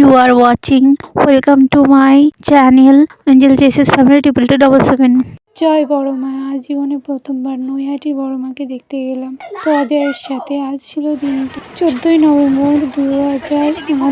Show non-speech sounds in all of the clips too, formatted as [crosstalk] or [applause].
You are watching. Welcome to my channel Angel Chases Family Triple Two Double Seven. জয় বড় মা আজ জীবনে প্রথমবার নৈহাটির বড় মাকে দেখতে গেলাম। তো অজয়ের সাথে আজ ছিল দিনটি। চোদ্দই নভেম্বর দু হাজার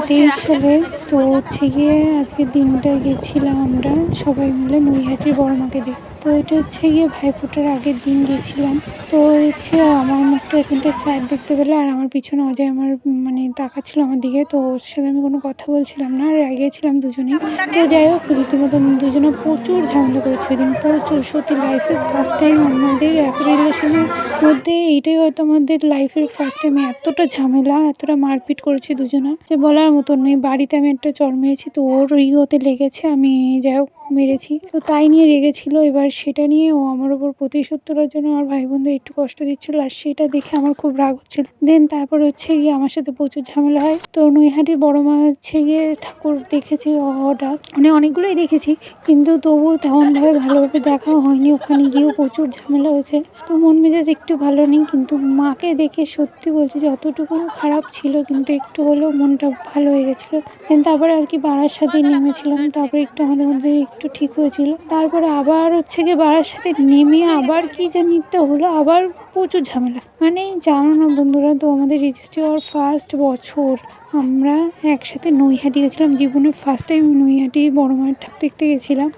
তেইশ সালে তো হচ্ছে গিয়ে আজকে দিনটা গেছিলাম আমরা সবাই মিলে নৈহাটির বড় মাকে দেখতে। তো এটা হচ্ছে গিয়ে ভাইফোঁটার আগের দিন গেছিলাম। তো হচ্ছে আমার মতো এখানটা স্যার দেখতে পেলে আর আমার পিছনে অজয় আমার মানে তাকাচ্ছিল আমার দিকে। তো ওর সাথে আমি কোনো কথা বলছিলাম না রেগেছিলাম দুজনেই। তো যাই হোক, রীতিমতো দুজনে প্রচুর ঝামেলা করেছে ওই দিন, প্রচুর। সত্যি লাইফের ফার্স্ট টাইম আমাদের এত রিলেশনের মধ্যে এইটাই হয়তো আমাদের লাইফের ফার্স্ট টাইম এতটা ঝামেলা, এতটা মারপিট করেছি দুজনা যে বলার মতো নেই। বাড়িতে আমি একটা চর মেরেছি, তো ওর ইগোতে লেগেছে, আমি যাই হোক মেরেছি। তো তাই নিয়ে রেগেছিল। এবার সেটা নিয়ে ও আমার উপর প্রতিশোধ তোলার জন্য আমার ভাই বোনদের একটু কষ্ট দিচ্ছিল আর সেটা দেখে আমার খুব রাগ হচ্ছিল। দেন তারপর হচ্ছে গিয়ে আমার সাথে প্রচুর ঝামেলা হয়। তো নৈহাটির বড় মা হচ্ছে গিয়ে ঠাকুর দেখেছি হঠাৎ মানে অনেকগুলোই দেখেছি। কিন্তু তবুও তেমনভাবে ভালোভাবে দেখা হয়নি, ওখানে গিয়েও প্রচুর ঝামেলা হয়েছে। তো মন মেজাজ একটু ভালো নেই, কিন্তু মাকে দেখে সত্যি বলছি যতটুকু খারাপ ছিল, কিন্তু একটু হলেও মনটা ভালো হয়ে গেছিল। দেন তারপরে আর কি বাড়ার সাথে নেমেছিলাম, তারপরে একটু আমাদের মধ্যে একটু ঠিক হয়েছিল। তারপরে আবার হচ্ছে গিয়ে বাড়ার সাথে নেমে আবার কি জানি একটা হলো, আবার প্রচুর ঝামেলা। মানে জানো না বন্ধুরা তো আমাদের রেজিস্ট্রি হওয়ার ফার্স্ট বছর আমরা একসাথে নৈহাটি গেছিলাম। জীবনে ফার্স্ট টাইম নৈহাটি বড় মায়ের ঠাকুর দেখতে গেছিলাম।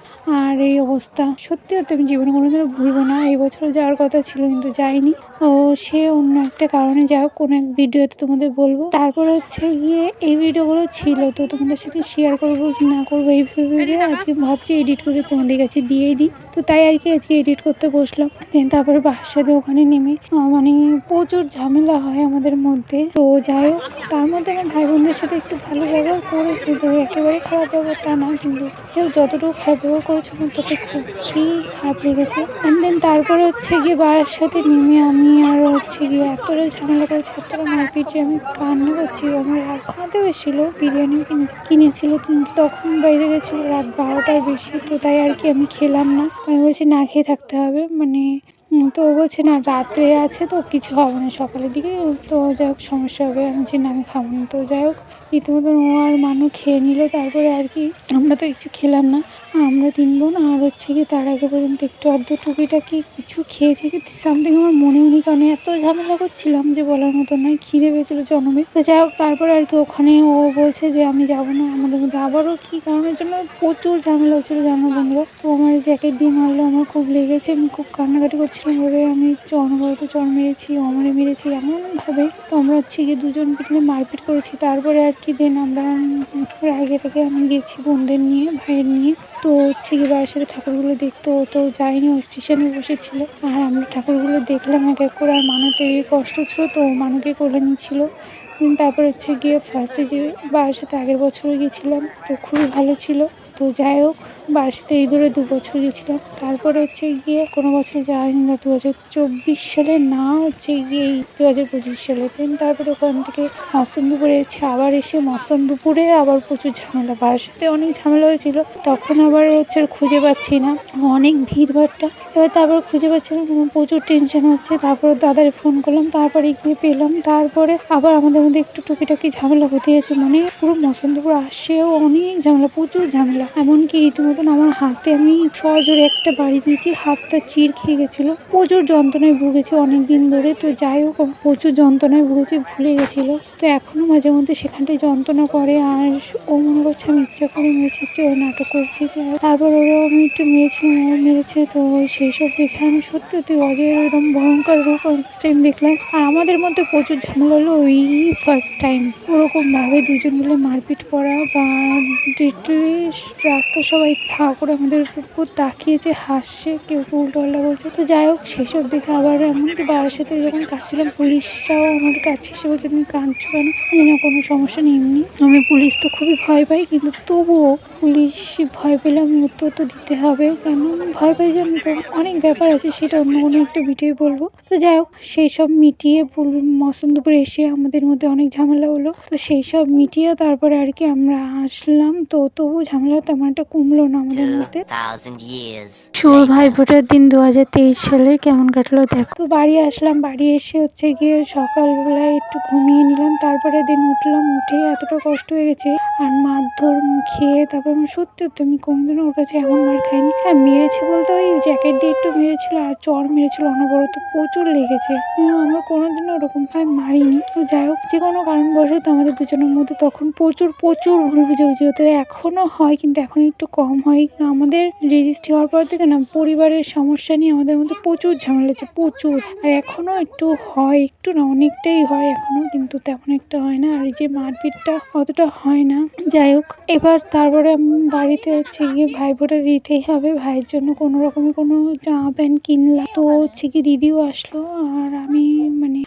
আর এই অবস্থা সত্যি সত্যি আমি জীবনে কোনো কোনোদিনও ভুলবো না। এই বছর যাওয়ার কথা ছিল কিন্তু যাইনি। ও সে অন্য একটা কারণে যাই হোক কোনো এক ভিডিওতে তোমাদের বলব। তারপর হচ্ছে গিয়ে এই ভিডিওগুলো ছিল তো তোমাদের সাথে শেয়ার করব কি না করব এই ভেবে আজকে ভাবছি এডিট করে তোমাদের কাছে দিয়েই দিই। তো তাই আর কি আজকে এডিট করতে বসলাম। দেন তারপরে সাথে ওখানে নেমে আহ, মানে প্রচুর ঝামেলা হয় আমাদের মধ্যে। তো যাই হোক তার মধ্যে আমার ভাই বোনদের সাথে একটু ভালো ব্যবহার করেছি তো একেবারে খারাপ ব্যবহার তা না কিন্তু হোক যতটুকু খারাপ ব্যবহার করেছে আমার তাতে খুবই খারাপ লেগেছে। অ্যান্ড দেন তারপরে হচ্ছে গিয়ে বাবার সাথে নেমে আমি আর হচ্ছে গিয়ে এতটা ঝামেলা করেছি এতটা মারপিট যে আমি কান্না করছি আমার রাত খাওয়াতেও এসেছিল বিরিয়ানিও কিনেছে কিনেছিল কিন্তু তখন বাইরে গেছিল রাত বারোটার বেশি তো তাই আর কি আমি খেলাম না। আমি বলছি না খেয়ে থাকতে হবে মানে তো ও বলছে, না, রাত্রে আছে তো, কিছু হবে না, সকালের দিকে, তো যাই হোক, সমস্যা হবে, আমি যে না, আমি খাব না। তো যাই হোক রীতিমতন ও আর মানু খেয়ে নিল, তারপরে আর কি আমরা তো কিছু খেলাম না। আমরা তিন বোন, আর হচ্ছে কি তার আগে পর্যন্ত একটু আধ টুকিটাকি কিছু খেয়েছি। কি সামথিং আমার মনেও নেই, কারণ এত ঝামেলা করছিলাম যে বলার মতো নয়, খিদে পেয়েছিল জন্মে। তো যাই হোক, তারপরে আর কি ওখানে ও বলছে যে আমি যাব না, আমাদের মধ্যে আবারও কি কারণের জন্য প্রচুর ঝামেলা হচ্ছিল জানো তো আমার জ্যাকেট দিয়ে মারলো, আমার খুব লেগেছে, আমি খুব কান্নাকাটি করছিলাম, বলে আমি অনবরত চর মেরেছি, অমরে মেরেছি, এমনভাবে। তো আমরা হচ্ছে গিয়ে দুজন মিলে মারপিট করেছি, তারপরে আর কি দিন আমরা আগে থেকে আমি গেছি বোনদের নিয়ে ভাইয়ের নিয়ে। তো হচ্ছে কি বাবার সাথে ঠাকুরগুলো দেখতে ও তো যায়নি ওই স্টেশনে বসেছিল। আর আমরা ঠাকুরগুলো দেখলাম এক এক করে আর মানুতে কষ্ট ছিল তো মানুকে কোলে নিচ্ছিল উম, তারপর হচ্ছে গিয়ে ফার্স্টে যে বাবার সাথে আগের বছরও গিয়েছিলাম তো খুবই ভালো ছিল। তো যাই হোক এই ধরে দু বছর গেছিলাম। তারপর হচ্ছে গিয়ে কোনো বছর যাইনি না দু হাজার চব্বিশ সালে, না হচ্ছে গিয়ে দু হাজার পঁচিশ সালে। দেন তারপরে ওখান থেকে মসন্দুপুরে এসে আবার এসে মসন্দুপুরে আবার প্রচুর ঝামেলা। সাথে অনেক ঝামেলা হয়েছিল, তখন আবার হচ্ছে খুঁজে পাচ্ছি না। অনেক ভিড় ভাড়টা এবার তারপর খুঁজে পাচ্ছি না প্রচুর টেনশন হচ্ছে। তারপর দাদারে ফোন করলাম, তারপরে গিয়ে পেলাম। তারপরে আবার আমাদের মধ্যে একটু টুকিটাকি ঝামেলা হতে গেছে মানে পুরো মসন্তপুর আসেও অনেক ঝামেলা, প্রচুর ঝামেলা। এমনকি রীতিমতন আমার হাতে আমি সজোরে একটা বাড়ি দিয়েছি, হাতটা চির খেয়ে গেছিল। প্রচুর যন্ত্রণায় ভুগেছি অনেক দিন ধরে। তো যাই হোক প্রচুর যন্ত্রণায় ভুগেছি, ভুলে গেছিল। তো এখনও মাঝে মধ্যে সেখানটায় যন্ত্রণা করে আর ও মনে করছে আমি ইচ্ছা করে মেরেছি যে ও নাটক করছি। যে তারপর ওরও আমি একটু মেরেছিলাম ও মেরেছে। তো সেই সব দেখে আমি সত্যি সত্যি অজয়ের এরকম ভয়ঙ্কর রূপ ফার্স্ট টাইম দেখলাম। আর আমাদের মধ্যে প্রচুর ঝামেলা হলো ওই ফার্স্ট টাইম ওরকমভাবে দুজন মিলে মারপিট করা বা রাস্তা সবাই ফা করে আমাদের উপর তাকিয়েছে হাসছে, কেউ কেউ উল্টো পাল্টা বলছে। তো যাই হোক সেসব দেখে আবার এমনকি বাবার সাথে যখন কাঁদছিলাম, পুলিশরাও আমার কাছে এসে বলছে, তুমি কাঁদছো কেন? আমি না, কোনো সমস্যা নেই এমনি। আমি পুলিশ তো খুবই ভয় পাই, কিন্তু তবুও পুলিশ ভয় পেলে আমি উত্তর তো দিতে হবে। কেন? ভয় পাই জানো তো, অনেক ব্যাপার আছে, সেটা অন্য কোনো একটা ভিডিও বলব। তো যাই হোক সেই সব মিটিয়ে মসন্দপুরে এসে আমাদের মধ্যে অনেক ঝামেলা হলো। তো সেই সব মিটিয়ে তারপরে আর কি আমরা আসলাম। তো তবু ঝামেলা তেমন একটা কমলো না আমাদের মধ্যে। শুভ ভাই ফোটার দিন দু হাজার তেইশ সালে কেমন কাটলো দেখো। তো বাড়ি আসলাম বাড়ি এসে হচ্ছে গিয়ে সকালবেলায় একটু ঘুমিয়ে নিলাম তারপরে দিন উঠলাম উঠে এতটা কষ্ট হয়ে গেছে। আর মারধর খেয়ে তারপর আমি সত্যি সত্যি আমি কোনদিনও ওর কাছে এমন মার খাইনি। হ্যাঁ মেরেছে বলতে ওই জ্যাকেট দিয়ে একটু মেরেছিল আর চর মেরেছিল অনবরত প্রচুর লেগেছে। আমরা কোনোদিনও ওরকম ভাবে মারিনি। তো যাই হোক যে কোনো কারণবশত আমাদের দুজনের মধ্যে তখন প্রচুর প্রচুর ভুল বুঝাবুঝি হতো। এখনও হয় কিন্তু এখন একটু কম হয়। আমাদের রেজিস্ট্রি হওয়ার পর থেকে না, পরিবারের সমস্যা নিয়ে আমাদের মধ্যে প্রচুর ঝামেলা হচ্ছে, প্রচুর। আর এখনও একটু হয়, একটু না, অনেকটাই হয় এখনও, কিন্তু তেমন একটা হয় না। আর যে মারপিটটা অতটা হয় না। যাই হোক, এবার তারপরে বাড়িতে হচ্ছে গিয়ে ভাই ফোঁটা দিতেই হবে। ভাইয়ের জন্য কোনো রকমের কোনো জামা প্যান্ট কিনলাম। তো হচ্ছে কি দিদিও আসলো, আর আমি মানে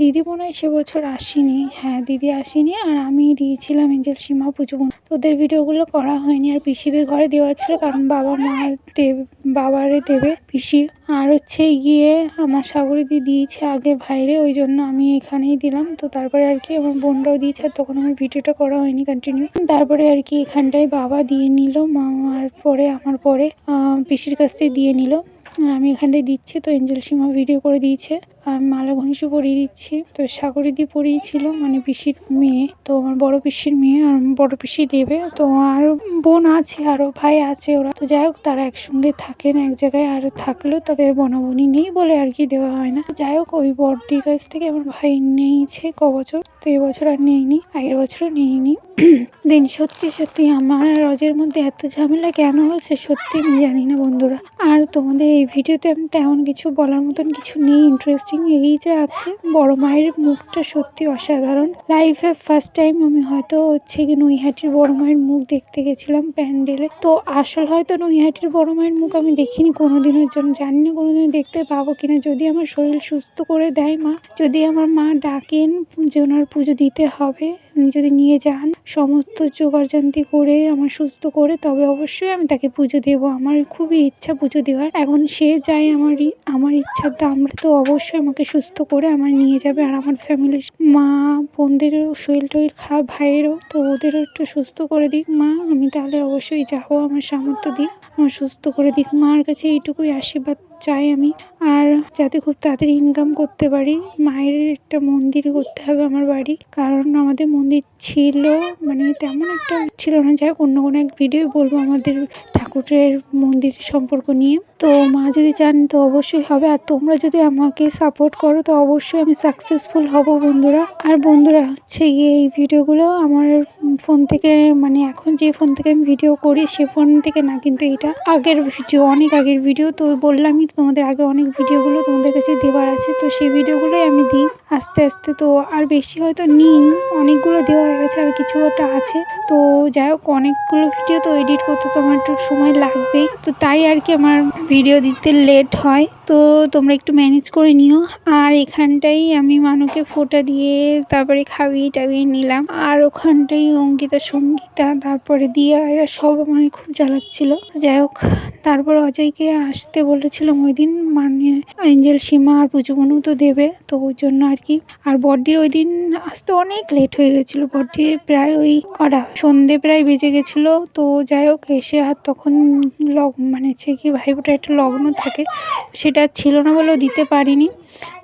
দিদি মনে হয় সে বছর আসেনি। হ্যাঁ দিদি আসেনি আর আমি দিয়েছিলাম এঞ্জেল সীমা পুজো বোন। তো ভিডিওগুলো করা হয়নি আর পিসিদের ঘরে দেওয়া ছিল কারণ বাবা মা দেব, বাবারে দেবে পিসি। আর হচ্ছে গিয়ে আমার সাগরে দিয়ে দিয়েছে আগে ভাইরে, ওই জন্য আমি এখানেই দিলাম। তো তারপরে আর কি আমার বোনরাও দিয়েছে আর তখন আমার ভিডিওটা করা হয়নি কন্টিনিউ তারপরে আর কি এখানটায় বাবা দিয়ে নিল, মামার পরে আমার পরে পিসির কাছ থেকে দিয়ে নিল। আর আমি এখানটায় দিচ্ছি, তো এঞ্জেল সীমা ভিডিও করে দিয়েছে। মালা ঘনিষ্ঠ পরিয়ে দিচ্ছি। তো সাগরি দিয়ে পরিয়েছিল মানে পিসির মেয়ে। তো আমার বড় পিসির মেয়ে আর বড় পিসি দেবে। তো আর বোন আছে, আরও ভাই আছে ওরা। তো যাই হোক, তারা একসঙ্গে থাকেন এক জায়গায়। আর থাকলেও তাদের বনাবনি নেই বলে আর কি দেওয়া হয় না। যাই হোক, ওই বড়দির কাছ থেকে আমার ভাই নিয়েছে ক বছর। তো এবছর আর নেইনি, আগের বছরও নেইনি। [clears throat] দিন সত্যি সত্যি আমার রজের মধ্যে এত ঝামেলা কেন হয়েছে সত্যি আমি জানি না বন্ধুরা। আর তোমাদের এই ভিডিওতে আমি তেমন কিছু বলার মতন কিছু নেই ইন্টারেস্টিং এই যে আছে, বড় মায়ের মুখটা সত্যি অসাধারণ। লাইফে ফার্স্ট টাইম আমি হয়তো হচ্ছে কি নৈহাটির বড় মায়ের মুখ দেখতে গেছিলাম প্যান্ডেলে। তো আসল হয়তো নৈহাটির বড় মায়ের মুখ আমি দেখিনি কোনোদিনের জন্য জানি না, কোনোদিনও দেখতে পাবো কিনা। যদি আমার শরীর সুস্থ করে দেয় মা, যদি আমার মা ডাকেন যে ওনার পুজো দিতে হবে উনি যদি নিয়ে যান, সমস্ত জোগাড়জান্তি করে, আমার সুস্থ করে, তবে অবশ্যই আমি তাকে পুজো দেব। আমার খুবই ইচ্ছা পুজো দেওয়ার। এখন সে যায় আমার আমার ইচ্ছার দাম তো অবশ্যই আমাকে সুস্থ করে আমার নিয়ে যাবে। আর আমার ফ্যামিলির মা, বোনদেরও শরীর টরীর খারাপ ভাইয়েরও, তো ওদেরও একটু সুস্থ করে দিক। মা, আমি তাহলে অবশ্যই যাব। আমার সামর্থ্য দিক, আমার সুস্থ করে দিক। মার কাছে এইটুকুই আশীর্বাদ চাই আমি। আর যাতে খুব তাড়াতাড়ি ইনকাম করতে পারি, মায়ের একটা মন্দির করতে হবে আমার বাড়ি। কারণ আমাদের মন্দির ছিল মানে তেমন একটা ছিল না। যাই অন্য কোনো এক ভিডিও বলব আমাদের ঠাকুরের মন্দির সম্পর্ক নিয়ে। তো মা যদি চান তো অবশ্যই হবে। আর তোমরা যদি আমাকে সাপোর্ট করো, তো অবশ্যই আমি সাকসেসফুল হব বন্ধুরা। আর বন্ধুরা, হচ্ছে গিয়ে এই ভিডিওগুলো আমার ফোন থেকে মানে এখন যে ফোন থেকে আমি ভিডিও করি, সে ফোন থেকে না, কিন্তু এটা আগের ভিডিও অনেক আগের ভিডিও তো বললামই তো তোমাদের আগে অনেক ভিডিওগুলো তোমাদের কাছে দেওয়ার আছে, তো সেই ভিডিওগুলোই আমি দিই। আস্তে আস্তে তো আর বেশি হয়তো নিই, অনেকগুলো দেওয়া হয়ে গেছে আর কিছু ওটা আছে। তো যাই হোক, অনেকগুলো ভিডিও তো এডিট করতে তো আমার একটু সময় লাগবেই। তো তাই আর কি আমার ভিডিও দিতে লেট হয়। তো তোমরা একটু ম্যানেজ করে নিও। আর এখানটাই আমি মানুকে ফোটা দিয়ে তারপরে খাইয়ে টাবিয়ে নিলাম। আর ওখানটাই অঙ্কিতা, সঙ্গীতা, তারপরে দিয়া, এরা সব আমার খুব জ্বালাচ্ছিল। যাই হোক, তারপর অজয়কে আসতে বলেছিলাম ওই দিন মানে এঞ্জেল সীমা আর পুজো মনু তো দেবে, তো ওই জন্য আর কি। আর বড়দির ওই দিন আসতে অনেক লেট হয়ে গেছিল। বড়দির প্রায় ওই কটা? সন্ধে প্রায় বেজে গেছিল। তো যাই হোক, এসে আর তখন লগ মানে হচ্ছে কি ভাইফোঁটা একটা লগ্ন থাকে, সেটা ছিল না বলেও দিতে পারিনি।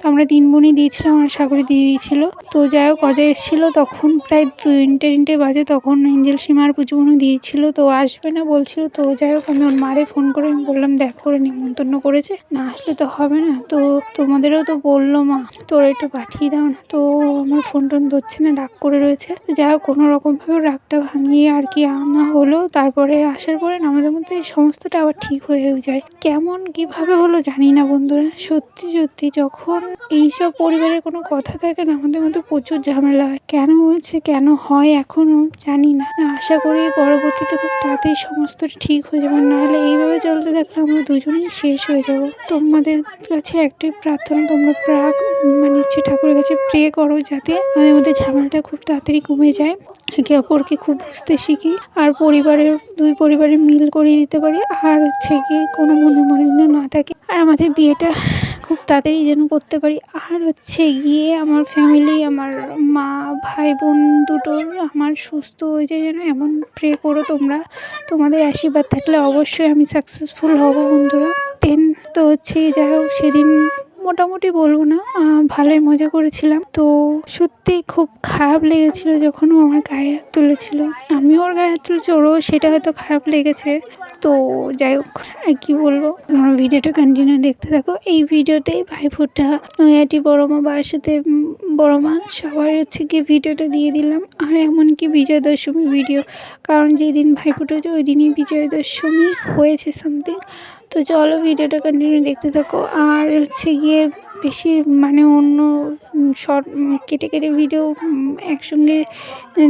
তো আমরা তিন বোনই দিয়েছিলাম আর সাগরে দিয়ে দিয়েছিল। তো যাই হোক, অজয় এসেছিল তখন, প্রায় তিনটে তিনটে বাজে তখন এঞ্জেল সীমার পুজো মনু দিয়েছিল। তো আসবে না বলছিল, তো যাই হোক, আমি ওর মারে ফোন করে আমি বললাম, দেখ, করে নিমন্ত্রণ করেছে। না আসলে তো হবে না। তো তোমাদেরও তো বলল মা, তোরা একটু পাঠিয়ে দাও না। তো আমার ফোন টোন ধরছে না, রাগ করে রয়েছে। যাই হোক, কোনো রকমভাবে রাগটা ভাঙিয়ে আর কি আনা হলো। তারপরে আসার পরে আমাদের মধ্যে এই সমস্তটা আবার ঠিক হয়ে যায়। কেমন, কীভাবে হলো জানি না বন্ধুরা। সত্যি সত্যি যখন এইসব পরিবারের কোনো কথা থাকে না? আমাদের মধ্যে প্রচুর ঝামেলা হয়। কেন হয়েছে? কেন হয় এখনও জানি না। আশা করি পরবর্তীতে খুব তাড়াতাড়ি সমস্তটা ঠিক হয়ে যাবে। নাহলে এইভাবে চলতে থাকলে আমরা দুজনেই শেষ হয়ে যাব। তোমাদের কাছে একটাই প্রার্থনা, তোমরা প্রাক মানে ঠাকুরের কাছে প্রে করো যাতে আমাদের মধ্যে ঝামেলাটা খুব তাড়াতাড়ি কমে যায়। একে অপরকে খুব বুঝতে শিখি আর পরিবারের, দুই পরিবারের মিল করিয়ে দিতে পারি। আর হচ্ছে গিয়ে কোনো মনে মনোমালিন্য না থাকে। আর আমাদের বিয়েটা খুব তাড়াতাড়ি যেন করতে পারি। আর হচ্ছে গিয়ে আমার ফ্যামিলি আমার মা, ভাই, বোন দুটো আমার সুস্থ হয়ে যায় যেন। এমন প্রে করো তোমরা। তোমাদের আশীর্বাদ থাকলে অবশ্যই আমি সাকসেসফুল হব বন্ধুরা। দেন তো হচ্ছে যাই হোক, সেদিন মোটামুটি বলব না ভালোই মজা করেছিলাম। তো সত্যি খুব খারাপ লেগেছিল যখন ও আমার গায়ে হাত তুলেছিল। আমি ওর গায়ে হাত তুলেছি, ওরও সেটা হয়তো খারাপ লেগেছে। তো যাই হোক, আর কি বলব? তোমরা ভিডিওটা কন্টিনিউ দেখতে থাকো। এই ভিডিওতেই ভাইফোঁটা নৈহাটি বড় মা বাবার সাথে বড় মা সবার হচ্ছে গিয়ে ভিডিওটা দিয়ে দিলাম। আর এমনকি বিজয় দশমী ভিডিও, কারণ যেদিন ভাইফোঁটা হচ্ছে ওই দিনই বিজয় দশমী হয়েছে সামথিং তো চলো ভিডিওটা কন্টিনিউ দেখতে থাকো। আর হচ্ছে গিয়ে বেশি মানে অন্য শর্ট কেটে কেটে ভিডিও একসঙ্গে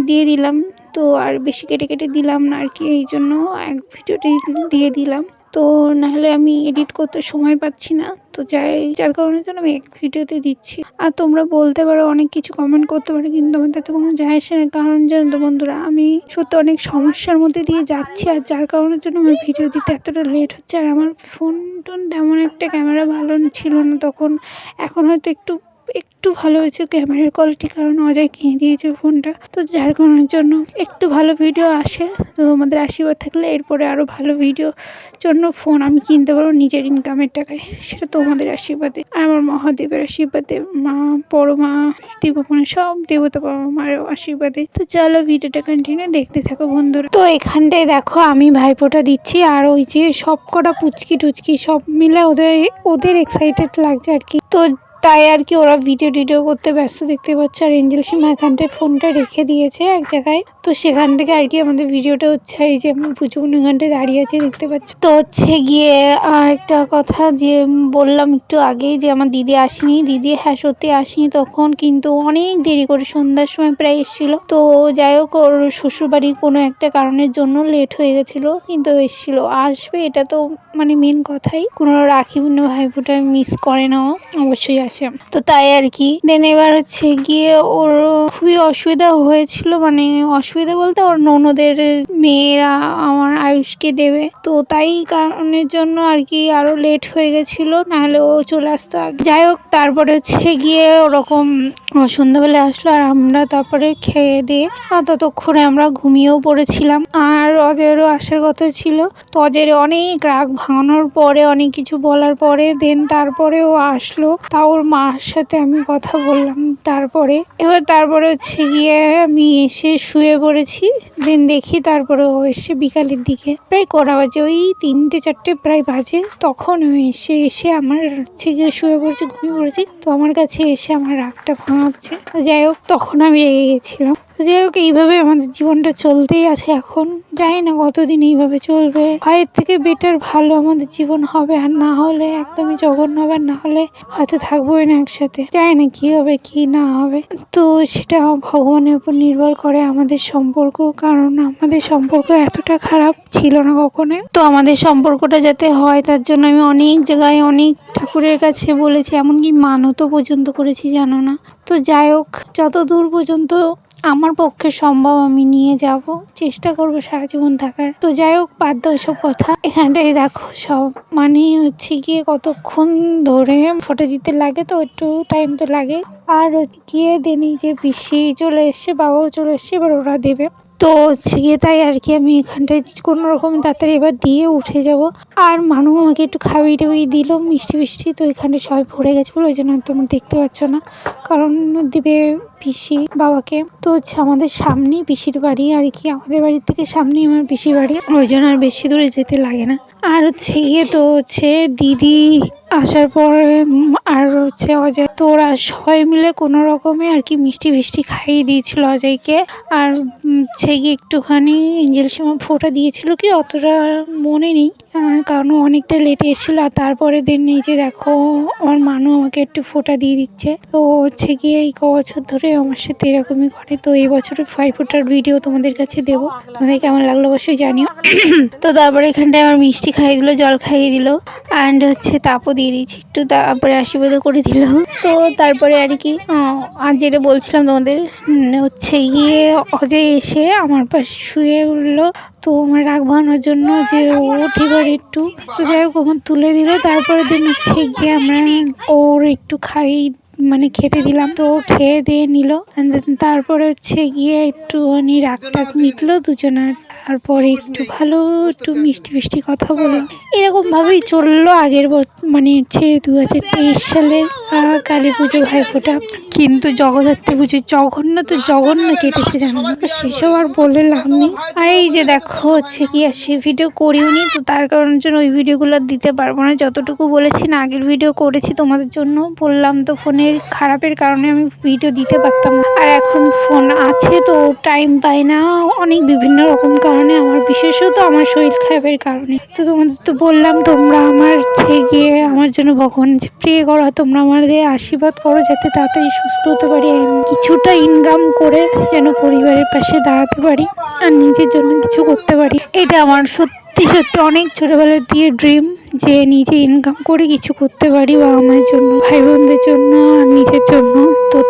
দিয়ে দিলাম। তো আর বেশি কেটে কেটে দিলাম না আর কি, এই জন্য এক ভিডিওটি দিয়ে দিলাম। তো নাহলে আমি এডিট করতে সময় পাচ্ছি না। তো যাই, যার কারণের জন্য আমি এক ভিডিওতে দিচ্ছি। আর তোমরা বলতে পারো, অনেক কিছু কমেন্ট করতে পারো, কিন্তু আমার তাতে কোনো যায় আসে না। কারণ জানো তো বন্ধুরা, আমি সত্যি অনেক সমস্যার মধ্যে দিয়ে যাচ্ছি আর যার কারণের জন্য আমার ভিডিও দিতে এতটা লেট হচ্ছে। আর আমার ফোন টোন তেমন একটা ক্যামেরা ভালো ছিল না তখন। এখন হয়তো একটু একটু ভালো হয়েছে ক্যামেরার কোয়ালিটি কারণ অজয় কিনে দিয়েছে ফোনটা তো যার কারণের জন্য একটু ভালো ভিডিও আসে। তো তোমাদের আশীর্বাদ থাকলে এরপরে আরও ভালো ভিডিও জন্য ফোন আমি কিনতে পারব নিজের ইনকামের টাকায়। সেটা তোমাদের আশীর্বাদে। আর আমার মহাদেবের আশীর্বাদে, মা বড় মা দেবমনে সব দেবতা বাবা মার আশীর্বাদে। তো চলো ভিডিওটা কন্টিনিউ দেখতে থাকো বন্ধুরা। তো এখানটায় দেখো আমি ভাইফোঁটা দিচ্ছি, আর ওই যে সব কটা পুচকি টুচকি সব মিলে ওদের ওদের এক্সাইটেড লাগছে আর কি। তো তাই আর কি ওরা ভিডিও টিডিও করতে ব্যস্ত দেখতে পাচ্ছে। আর এঞ্জেল সীমা এখানটায় ফোনটা রেখে দিয়েছে এক জায়গায়। তো সেখান থেকে আর কি আমাদের ভিডিওটা হচ্ছে এই যে আমি পুজোগুন এখানটায় দাঁড়িয়ে আছে, দেখতে পাচ্ছ? তো হচ্ছে গিয়ে আর একটা কথা যে বললাম একটু আগেই যে আমার দিদি আসেনি। দিদি হ্যাঁ সত্যি আসেনি তখন, কিন্তু অনেক দেরি করে সন্ধ্যার সময় প্রায় এসেছিল। তো যাই হোক, ওর শ্বশুরবাড়ি কোনো একটা কারণের জন্য লেট হয়ে গেছিল, কিন্তু এসেছিল। আসবে, এটা তো মানে মেন কথাই। কোনো রাখি পূর্ণ ভাইফোঁটা মিস করে না অবশ্যই আসে। তো তাই আর কি। দেন এবার হচ্ছে গিয়ে ওর খুবই অসুবিধা হয়েছিল মানে অসুবিধা বলতে ওর ননদের মেয়েরা আমার আয়ুষকে দেবে। তো তাই কারণের জন্য আর কি আরও লেট হয়ে গেছিল, নাহলে ও চলে আসতো। যাই হোক, তারপরে হচ্ছে গিয়ে ওরকম সন্ধ্যাবেলা আসলো আর আমরা তারপরে খেয়ে দিয়ে ততক্ষণে আমরা ঘুমিয়েও পড়েছিলাম। আর অজয়েরও আসার কথা ছিল। তো অজয়ের অনেক রাগ ভাঙানোর পরে, অনেক কিছু বলার পরে দেন তারপরে ও আসলো। তা ওর মার সাথে আমি কথা বললাম। তারপরে, এবার তারপরে হচ্ছে গিয়ে আমি এসে শুয়ে পড়েছি দেন দেখি তারপরে ও এসে বিকালের দিকে প্রায় কটা বাজে, ওই তিনটে, চারটে প্রায় বাজে। তখন ও এসে এসে আমার হচ্ছে গিয়ে শুয়ে পড়েছে, ঘুমিয়ে পড়েছি। তো আমার কাছে এসে আমার রাগটা ভাঙাচ্ছে। যাই হোক, তখন আমি রেগে গেছিলাম। তো যাই হোক, এইভাবে আমাদের জীবনটা চলতেই আছে এখন। জানি না কতদিন এইভাবে চলবে। ভয়ের থেকে বেটার ভালো আমাদের জীবন হবে, আর না হলে একদমই জঘন্য হবে না হলে হয়তো থাকবোই না একসাথে। জানি না কি হবে, কি না হবে। তো সেটা ভগবানের উপর নির্ভর করে আমাদের সম্পর্ক, কারণ আমাদের সম্পর্ক এতটা খারাপ ছিল না কখনোই। তো আমাদের সম্পর্কটা যাতে হয়, তার জন্য আমি অনেক জায়গায় অনেক ঠাকুরের কাছে বলেছি, এমনকি মানতও পর্যন্ত করেছি, জানো না। তো যাই হোক যত দূর পর্যন্ত আমার পক্ষে সম্ভব আমি নিয়ে যাব। চেষ্টা করব সারা জীবন থাকার। তো যাই হোক, বাদ দাও সব কথা। এখানটাই দেখো সব। মানে হচ্ছে গিয়ে কতক্ষণ ধরে ফটো দিতে লাগে তো একটু টাইম তো লাগে। আর গিয়ে দেনি যে পিসি চলে এসছে, বাবাও চলে এসছে, এবার ওরা দেবে। তো হচ্ছে গিয়ে তাই আর কি আমি এখানটায় কোনো রকম তাড়াতাড়ি এবার দিয়ে উঠে যাব। আর মানু আমাকে একটু খাওয়ি টাওয়ি দিল, মিষ্টি মিষ্টি তো এখানে সবাই ভরে গেছে বলে ওই জন্য তোমরা দেখতে পাচ্ছ না। কারণ দিবে পিসি বাবাকে। তো হচ্ছে আমাদের সামনেই পিসির বাড়ি আর কি, আমাদের বাড়ির থেকে সামনেই আমার পিসির বাড়ি। ওই জন্য আর বেশি দূরে যেতে লাগে না। আর হচ্ছে গিয়ে তো হচ্ছে দিদি আসার পরে আর হচ্ছে অজয় তো ওরা সবাই মিলে কোনো রকমে আর কি মিষ্টি ফিষ্টি খাইয়ে দিয়েছিল অজয়কে। আর গিয়ে একটুখানি এঞ্জেল সীমা ফোঁটা দিয়েছিল কি অতটা মনে নেই কারণ অনেকটা লেটে এসেছিল। আর তারপরে দিন যে দেখো আমার মানু আমাকে একটু ফোঁটা দিয়ে দিচ্ছে। তো হচ্ছে গিয়ে এই ক বছর ধরে আমার সাথে এরকমই করে। তো এই বছরের ফাইভ ফোটার ভিডিও তোমাদের কাছে দেবো। তোমাদের কেমন লাগল অবশ্যই জানিও। [coughs] তো তারপরে এখানটায় আমার মিষ্টি খাইয়ে দিল, জল খাইয়ে দিল। অ্যান্ড হচ্ছে তাপও দিয়ে দিয়েছি। একটু তারপরে আশীর্বাদও করে দিলাম। তো তারপরে আর কি আর যেটা বলছিলাম তোমাদের হচ্ছে গিয়ে অজয় এসে আমার পাশে শুয়ে উঠল। তো আমার রাগ ভাঙানোর জন্য যে ও এবার একটু, তো যাই হোক ওমর তুলে দিল। তারপরে দিন হচ্ছে গিয়ে আমরা ওর একটু খাই মানে খেতে দিলাম। তো খেয়ে দিয়ে নিল। তারপরে হচ্ছে গিয়ে একটুখানি রাগ টাগ মিটলো দুজনের। তারপরে একটু ভালো একটু মিষ্টি মিষ্টি কথা বলে এরকম ভাবেই চলল আগের বছর মানে হচ্ছে দু হাজার তেইশ সালের কালী পুজো ভাইফোঁটা। কিন্তু জগদ্ধাত্রী পুজো জঘন্য তো জঘন্য কেটেছে জানো? তো সেসব আর বলে লাভ নেই। আর এই যে দেখো হচ্ছে কি আর সে ভিডিও করিও নি তো তার কারণের জন্য ওই ভিডিওগুলো দিতে পারব না। যতটুকু বলেছি না আগের ভিডিও করেছি তোমাদের জন্য। বললাম তো ফোনের খারাপের কারণে আমি ভিডিও দিতে পারতাম না। আর এখন ফোন আছে তো টাইম পাই না। অনেক বিভিন্ন রকম কারণে আমার বিশেষত আমার শরীর খারাপের কারণে। তো তোমাদের তো বললাম তোমরা আমার গিয়ে আমার জন্য ভগবান প্রে করো তোমরা আমাদের আশীর্বাদ করো যাতে তাড়াতাড়ি সুস্থ হতে পারি কিছুটা ইনকাম করে যেন পরিবারের পাশে দাঁড়াতে পারি আর নিজের জন্য কিছু করতে পারি। এটা আমার সত্যি সত্যি অনেক ছোটবেলার দিয়ে ড্রিম যে নিজে ইনকাম করে কিছু করতে পারি বাবা মায়ের জন্য, ভাই বোনদের জন্য আর নিজের জন্য।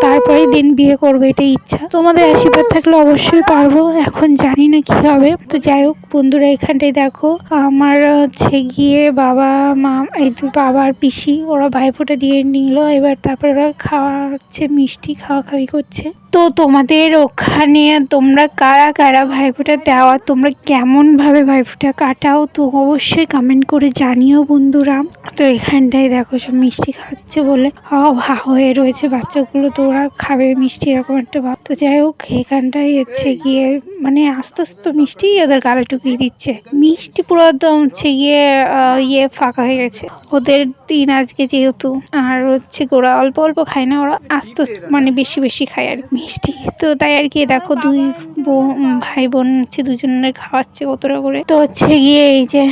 তো তারপরে দিন বিয়ে করব, এটাই ইচ্ছা। তোমাদের আশীর্বাদ থাকলে অবশ্যই পারব, এখন জানি না কি হবে। তো যাই হোক, বন্ধুরা, এখানটায় দেখো, আমার হচ্ছে গিয়ে বাবা, মা, এই তো বাবা আর পিসি, ওরা ভাইফোঁটা দিয়ে নিল, এবার তারপরে ওরা খাওয়াচ্ছে, মিষ্টি খাওয়া খাওয়াই করছে। তো তোমাদের ওখানে তোমরা কারা কারা ভাইফোঁটা দেওয়া, তোমরা কেমন ভাবে ভাইফোঁটা কাটাও, তো অবশ্যই কমেন্ট করে জানিও বন্ধুরা। তো এখানটায় দেখো সব মিষ্টি খাচ্ছে বলে ভা হয়ে রয়েছে বাচ্চাগুলো, তো ওরা খাবে মিষ্টি এরকম একটা ভাব। তো যাই হোক, এখানটায় হচ্ছে গিয়ে মানে আস্তে আস্তে মিষ্টি ওদের গালে টুকিয়ে দিচ্ছে। মিষ্টি পুরো একদম হচ্ছে গিয়ে ইয়ে ফাঁকা হয়ে গেছে। ওদের দিন আজকে যেহেতু, আর হচ্ছে ওরা অল্প অল্প খায় না, ওরা আস্তে মানে বেশি বেশি খায় আর মিষ্টি। তো তাই আর কি দেখো, দুই বোন, ভাই বোন হচ্ছে দুজনের খাওয়াচ্ছে কতটা করে। তো হচ্ছে গিয়ে এই যে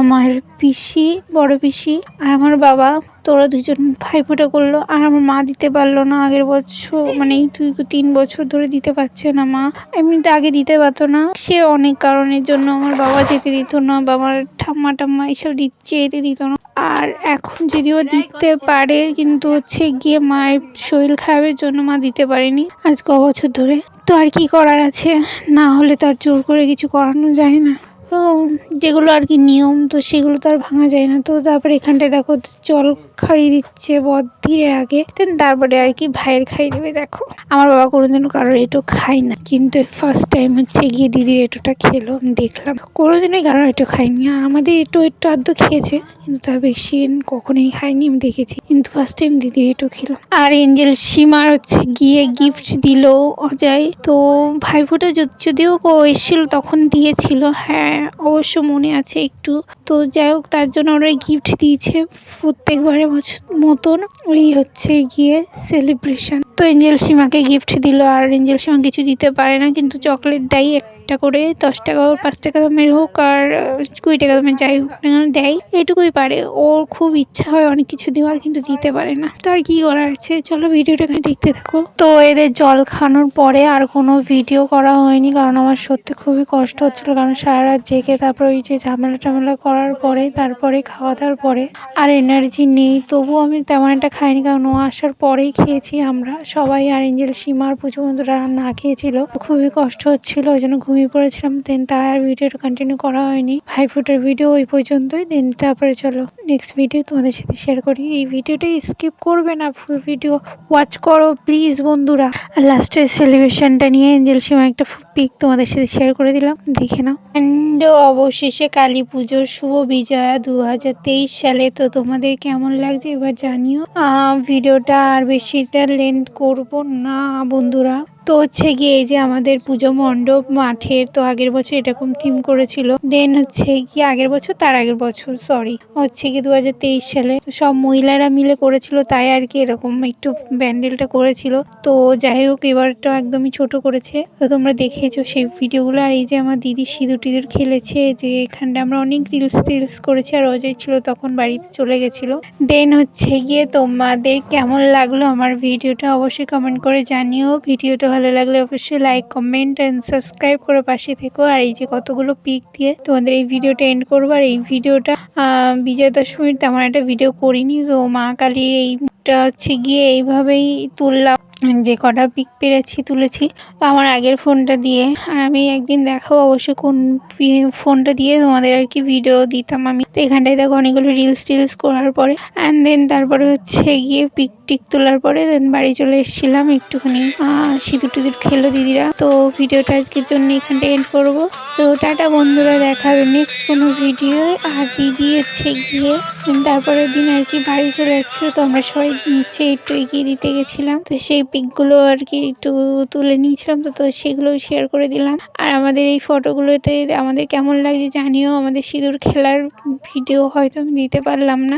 আমার পিসি, বড় পিসি, আর আমার বাবা তো ওরা দুজন ভাইফোঁটা করল, আর আমার মা দিতে পারল না আগের বছর। মানে এই দুই তিন বছর ধরে দিতে পারছে না মা। এমনিতে আগে দিতে পারতো না। সে অনেক কারণের জন্য আমার বাবা যেতে দিত না বা আমার ঠাম্মা টাম্মা এইসব দিচ্ছে যেতে দিত না। আর এখন যদিও দিতে পারে, কিন্তু হচ্ছে গিয়ে মায়ের শরীর খারাপের জন্য মা দিতে পারেনি। আজ ক বছর ধরে। তো আর কি করার আছে? না হলে তো আর জোর করে কিছু করানো যায় না। তো যেগুলো আর কি নিয়ম, তো সেগুলো তো আর ভাঙা যায় না। তো তারপরে এখানটায় দেখো জল খাইয়ে দিচ্ছে বদ ধীরে আগে। দেন তারপরে আর কি ভাইয়ের খাইয়ে দেবে, দেখো। আমার বাবা কোনোদিনও কারোর এটো খায় না। কিন্তু ফার্স্ট টাইম হচ্ছে গিয়ে দিদির এটোটা খেলো দেখলাম। কোনোদিনই কারোর এটো আর আমাদের এটো একটু আধটু খেয়েছে, কিন্তু তার বেশি কখনোই খাইনি আমি দেখেছি। কিন্তু ফার্স্ট টাইম দিদির এটো খেলো। আর এঞ্জেল সীমার হচ্ছে গিয়ে গিফট দিল অজয়। তো ভাইফোঁটা যদ- যদিও এসেছিল, তখন দিয়েছিল হ্যাঁ। অবশ্য মনে আছে একটু। তো যাই হোক, তার জন্য ওরা গিফট দিয়েছে প্রত্যেকবারের মতন। ওই হচ্ছে গিয়ে সেলিব্রেশন তো এঞ্জেল সীমাকে গিফট দিল, আর এঞ্জেল সীমা কিছু দিতে পারে না, কিন্তু চকলেট দেয় একটা করে, দশ টাকা হোক, পাঁচ টাকা দামের হোক, আর কুড়ি টাকা দামের যাই হোক দেয়। এটুকুই পারে। ওর খুব ইচ্ছা হয় অনেক কিছু দেওয়ার, কিন্তু দিতে পারে না। তো আর কি করার আছে? চলো ভিডিওটা এখানে দেখতে থাকো। তো এদের জল খাওয়ানোর পরে আর কোনো ভিডিও করা হয়নি, কারণ আমার সত্যি খুবই কষ্ট হচ্ছিল। কারণ সারা রাত জেগে তারপর ওই যে ঝামেলা টামেলা করার পরে, তারপরে খাওয়া দাওয়ার পরে আর এনার্জি নেই। তবুও আমি তেমন একটা খাইনি, কারণ ও আসার পরেই খেয়েছি আমরা। সবাই আর এঞ্জেল সীমার পুজো বন্ধুরা না খেয়েছিল। খুবই কষ্ট হচ্ছিল, ওই জন্য ঘুমিয়ে পড়েছিলাম দেন তার আর ভিডিওটা কন্টিনিউ করা হয়নি। ভাই ফুটের ভিডিও ওই পর্যন্তই দেন তারপরে চলো নেক্সট ভিডিও তোমাদের সাথে শেয়ার করি। এই ভিডিওটা স্কিপ করবে না ফুল ভিডিও ওয়াচ করো প্লিজ বন্ধুরা। আর লাস্টের সেলিব্রেশনটা নিয়ে এঞ্জেল সীমা একটা পিক তোমাদের সাথে শেয়ার করে দিলাম, দেখে নাও। অ্যান্ড অবশেষে কালী পুজোর শুভ বিজয়া দু হাজার তেইশ সালে। তো তোমাদের কেমন লাগছে এবার জানিও। ভিডিওটা আর বেশিটা লেন্থ করব না বন্ধুরা। তো হচ্ছে গিয়ে এই যে আমাদের পুজো মণ্ডপ মাঠের তো আগের বছর এরকম থিম করেছিল। দেন হচ্ছে কি আগের বছর, তার আগের বছর সরি হচ্ছে কি দু হাজার তেইশ সালে। সব মহিলারা মিলে করেছিল, তাই আর কি এরকম একটু ব্যান্ডেলটা করেছিল। তো যাই হোক, এবারটা একদমই ছোট করেছে। তো তোমরা দেখেছ সেই ভিডিওগুলো। আর এই যে আমার দিদি সিঁদুর টিদুর খেলেছে, যে এখানটা আমরা অনেক রিলস টিলস করেছি আর অজয় ছিল তখন বাড়িতে চলে গেছিল। দেন হচ্ছে গিয়ে তোমাদের কেমন লাগল আমার ভিডিওটা অবশ্যই কমেন্ট করে জানিও। ভিডিওটা ভালো লাগলে অবশ্যই লাইক কমেন্ট অ্যান্ড সাবস্ক্রাইব করে পাশে থেকো। আর এই যে কতগুলো পিক দিয়ে তোমাদের এই ভিডিওটা এন্ড করব, আর এই ভিডিওটা বিজয়া দশমীর তেমন একটা ভিডিও করিনি। তো মা কালীর এইটা হচ্ছে গিয়ে এইভাবেই তুললাম। যে কটা পিক পেরেছি, তুলেছি, তো আমার আগের ফোনটা দিয়ে। আর আমি একদিন দেখাবো অবশ্য কোন ফোনটা দিয়ে তোমাদের আর কি ভিডিও দিতাম আমি। তো এখানটায় দেখো অনেকগুলো রিলস টিলস করার পরে। অ্যান্ড দেন তারপরে হচ্ছে গিয়ে পিক টিক তোলার পরে দেন বাড়ি চলে এসেছিলাম একটুখানি। সিঁদুর টিঁদুর খেলো দিদিরা। তো ভিডিওটা আজকের জন্য এখানটা এন্ড করব। তো টাটা বন্ধুরা দেখাবে নেক্সট কোনো ভিডিও আর দিদি হচ্ছে গিয়ে। তারপরের দিন আর কি বাড়ি চলে যাচ্ছিল। তো আমরা সবাই নিচে একটু এগিয়ে দিতে গেছিলাম। তো সেই পিকগুলো আর কি একটু তুলে নিয়েছিলাম। তো তো সেগুলো শেয়ার করে দিলাম। আর আমাদের এই ফটোগুলোতে আমাদের কেমন লাগছে জানিও। আমাদের সিঁদুর খেলার ভিডিও হয়তো আমি দিতে পারলাম না।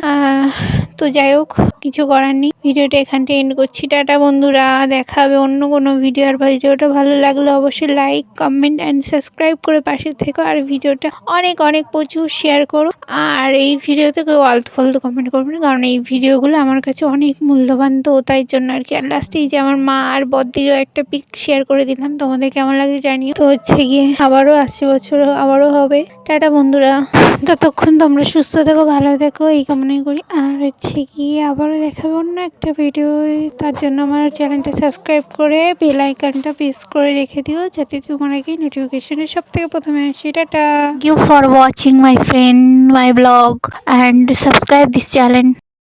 তো যাই হোক, কিছু করার নেই। ভিডিওটা এখানটা এন্ড করছি। টাটা বন্ধুরা, দেখা হবে অন্য কোনো ভিডিও আর ভিডিওটা ভালো লাগলে অবশ্যই লাইক কমেন্ট অ্যান্ড সাবস্ক্রাইব করে পাশে থেকো। আর ভিডিওটা অনেক অনেক প্রচুর শেয়ার করো। আর এই ভিডিওতে কেউ আলতু ফালতু কমেন্ট করবে না, কারণ এই ভিডিওগুলো আমার কাছে অনেক মূল্যবান তো তাই জন্য আর কি। আর লাস্টে এই যে আমার মা আর বদ্দিরও একটা পিক শেয়ার করে দিলাম, তোমাদের কেমন লাগছে জানিও। তো হচ্ছে গিয়ে আবারও আসছে বছর, আবারও হবে। টাটা বন্ধুরা, ততক্ষণ তোমরা সুস্থ থেকো, ভালো থেকো, এই কামনাই করি। আর হচ্ছে গিয়ে আবারও দেখাবে অন্য একটা ভিডিও তার জন্য আমার চ্যানেলটা সাবস্ক্রাইব করে বেল আইকনটা প্রেস করে রেখে দিও, যাতে তোমার আগে নোটিফিকেশনে সব থেকে প্রথমে আসে। Tata! You for watching my friend my blog and subscribe this channel